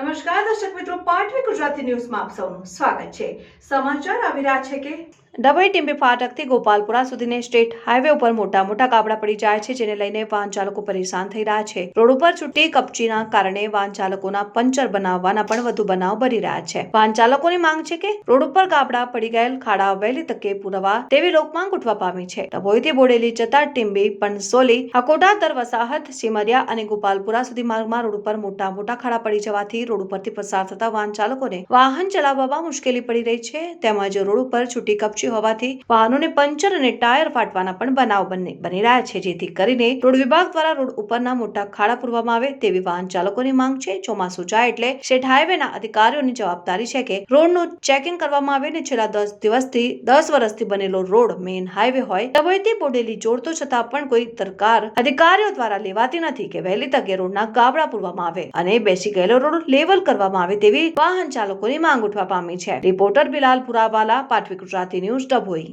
નમસ્કાર, દર્શક મિત્રો, પાટવી ગુજરાતી ન્યૂઝમાં આપ સૌનું સ્વાગત છે. સમાચાર આવી રહ્યા છે કે ડભોઈ ટીમ્બી ફાટકથી ગોપાલપુરા સુધીને સ્ટેટ હાઈવે ઉપર મોટા મોટા કાબડા પડી જાય છે, જેને લઈને વાહન ચાલકો પરેશાન થઈ રહ્યા છે. રોડ ઉપર છૂટી કપચીના કારણે વાહન ચાલકોના પંચર બનાવવાના પણ વધુ બનાવ બની રહ્યા છે. વાહન ચાલકોની માંગ છે કે રોડ ઉપર કાબડા પડી ગયેલ ખાડા વહેલી તકે પૂરવા તેવી લોકમાંગ ઉઠવા પામી છે. ડભોઈથી બોડેલી જતા ટીમ્બી પણસોલી અકોટા દર વસાહત સિમરિયા અને ગોપાલપુરા સુધી માર્ગમાં રોડ ઉપર મોટા મોટા ખાડા પડી જવાથી રોડ ઉપરથી પસાર થતા વાહન ચાલકોને વાહન ચલાવવામાં મુશ્કેલી પડી રહી છે. તેમજ રોડ ઉપર છૂટી કપચી હોવાથી વાહનોને પંચર અને ટાયર ફાટવાના પણ બનાવ બની રહ્યા છે, જેથી કરીને રોડ વિભાગ દ્વારા રોડ ઉપરના મોટા ખાડા પૂરવામાં આવે તેવી વાહન ચાલકોની માંગ છે. ચોમાસું જાય એટલે સ્ટેટ હાઈવેના અધિકારીઓની જવાબદારી છે કે રોડનું ચેકિંગ કરવામાં આવે ને છેલ્લા દસ દિવસથી દસ વર્ષથી બનેલો રોડ મેઇન હાઈવે હોય ડભોઈથી બોડેલી જોડતો છતાં પણ કોઈ દરકાર અધિકારીઓ દ્વારા લેવાતી નથી કે વહેલી તકે રોડના ગાબડા પૂરવામાં આવે અને બેસી ગયેલો રોડ લેવલ કરવામાં આવે તેવી વાહન ચાલકોની માંગ ઉઠવા પામી છે. Reporter Bilal Purawala, Patvi Gujarati news Dabhoi